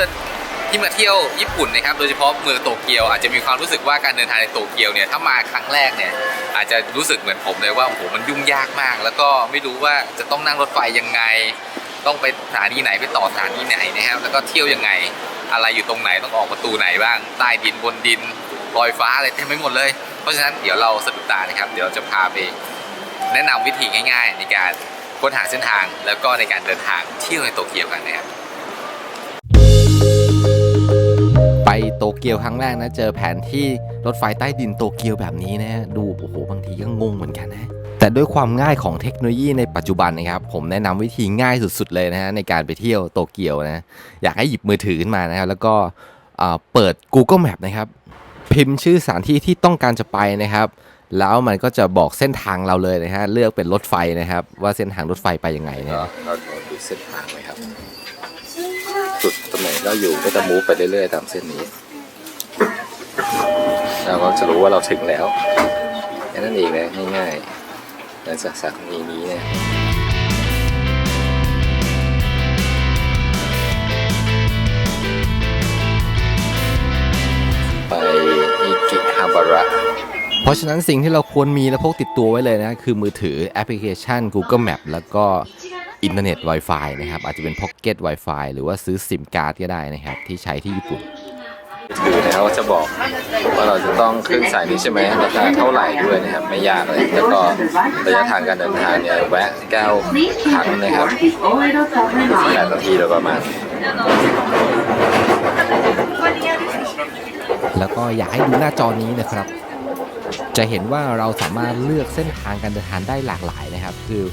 พื่อนๆที่มาเที่ยวญี่ปุ่นนะครับ โดยเฉพาะเมืองโตเกียวอาจจะมีความรู้สึกว่าการเดินทางในโตเกียวเนี่ยถ้ามาครั้งแรกเนี่ยอาจจะรู้สึกเหมือนผมเลยว่าโอ้โหมันยุ่งยากมาก แล้วก็ไม่รู้ว่าจะต้องนั่งรถไฟยังไง ต้องไปสถานีไหนไปต่อสถานีไหนนะครับ แล้วก็เที่ยวยังไงอะไรอยู่ตรงไหนต้องออกประตูไหนบ้างใต้ดินบนดินลอยฟ้าอะไรเต็มไปหมดเลย เพราะฉะนั้นเดี๋ยวเราสะดุดตานะครับ เดี๋ยวจะพาไปแนะนำวิธีง่าย ๆ ในการค้นหาเส้นทางแล้วก็ในการเดินทางเที่ยวในโตเกียวกันนะครับ โตเกียวครั้งแรกนะเจอแผนที่รถไฟใต้ดินโตเกียวแบบนี้นะดูโอ้โหบางทีก็งงเหมือนกันนะแต่ด้วยความง่ายของเทคโนโลยีในปัจจุบันนะครับผมแนะนำวิธีง่ายสุดๆเลยนะฮะในการไปเที่ยวโตเกียวนะอยากให้หยิบมือถือขึ้นมานะครับแล้วก็เปิด Google Map นะครับพิมพ์ชื่อสถานที่ที่ต้องการจะไปนะครับ แล้วมันก็จะบอกเส้นทางเราเลยนะฮะเลือกเป็นรถไฟนะครับ ว่าเส้นทางรถไฟไปยังไงนะเราเราดูเส้นทางไหมครับ จุดตรงไหนเราอยู่ก็จะมูฟไปเรื่อยๆตามเส้นนี้เราก็จะรู้ว่าเราถึงแล้วแค่นั้นเองนะง่ายๆหลังจากสถานีนี้เนี่ยไปอิกิฮาบาระเพราะฉะนั้นสิ่งที่เราควรมีและพกติดตัวไว้เลยนะ คือมือถือแอปพลิเคชัน Google Map แล้วก็ อินเทอร์เน็ต Wi-Fi นะครับ อาจจะเป็น Pocket Wi-Fi หรือว่าซื้อซิมการ์ดก็ได้นะครับ ที่ใช้ที่ญี่ปุ่นถือนะครับว่าจะบอกว่าเราจะต้องขึ้นสายนี้ใช่ไหมราคาเท่าไหร่ด้วยนะครับไม่ยากเลยแล้วก็ระยะทางการเดินทางเนี่ยแวะเก้าครั้งนะครับแปดนาทีโดยประมาณแล้วก็อยากให้ดูหน้าจอนี้นะครับ จะเห็นว่าเราสามารถเลือกเส้นทางการเดินทางได้หลากหลายนะครับ คือ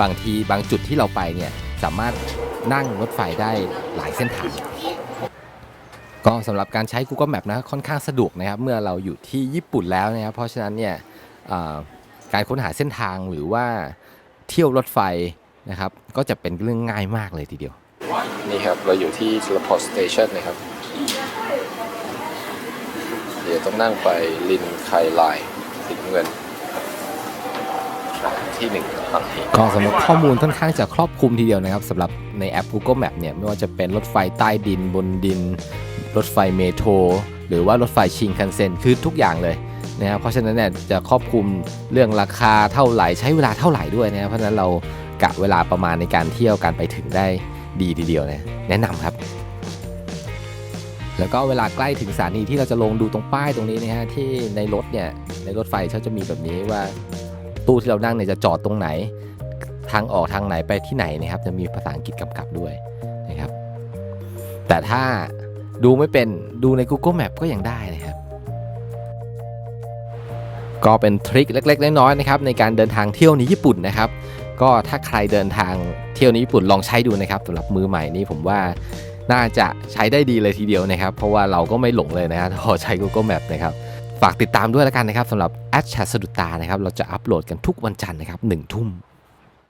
บางทีบางจุดที่เราไปเนี่ยสามารถนั่งรถไฟได้หลายเส้นทาง ก็สำหรับการใช้ Google Map นะค่อนข้างสะดวกนะครับ เมื่อเราอยู่ที่ญี่ปุ่นแล้วนะครับ เพราะฉะนั้นเนี่ยการค้นหาเส้นทางหรือว่าเที่ยวรถไฟนะครับ ก็จะเป็นเรื่องง่ายมากเลยทีเดียว นี่ครับ เราอยู่ที่เทเลพอสเตชันนะครับ เดี๋ยวต้องนั่งไปลินไคไลน์สีเงิน ที่หนึ่งฝั่งนี้ก็สำหรับข้อมูลค่อนข้างจะครอบคลุมทีเดียวนะครับสำหรับในแอป Google Map เนี่ยไม่ว่าจะเป็นรถไฟใต้ดินบนดิน รถไฟเมโทรหรือว่ารถไฟชิงคันเซ็นคือทุกอย่างเลยนะครับเพราะฉะนั้นเนี่ยจะครอบคลุมเรื่องราคาเท่าไหร่ใช้เวลาเท่าไหร่ด้วยนะครับเพราะฉะนั้นเรากะเวลาประมาณในการเที่ยวการไปถึงได้ดีทีเดียวนะแนะนำครับแล้วก็เวลาใกล้ถึงสถานีที่เราจะลงดูตรงป้ายตรงนี้นะฮะที่ในรถเนี่ยในรถไฟเขาจะมีแบบนี้ว่า ตู้ที่เรานั่งเนี่ยจะจอดตรงไหน ทางออกทางไหนไปที่ไหนนะครับ จะมีภาษาอังกฤษกำกับด้วยนะครับ แต่ถ้าดูไม่เป็นดูใน Google Map ก็ยังได้นะครับ ก็เป็นทริคเล็ก ๆ น้อยๆนะครับ ในการเดินทางเที่ยวในญี่ปุ่นนะครับ ก็ถ้าใครเดินทางเที่ยวในญี่ปุ่นลองใช้ดูนะครับสำหรับมือใหม่นี่ผมว่าน่าจะใช้ได้ดีเลยทีเดียวนะครับ เพราะว่าเราก็ไม่หลงเลยนะฮะพอใช้ Google Map นะครับ ฝากติดตามด้วยแล้วกันนะครับสำหรับแอดแชทสะดุดตานะครับเราจะอัปโหลดกันทุกวันจันทร์นะครับหนึ่งทุ่ม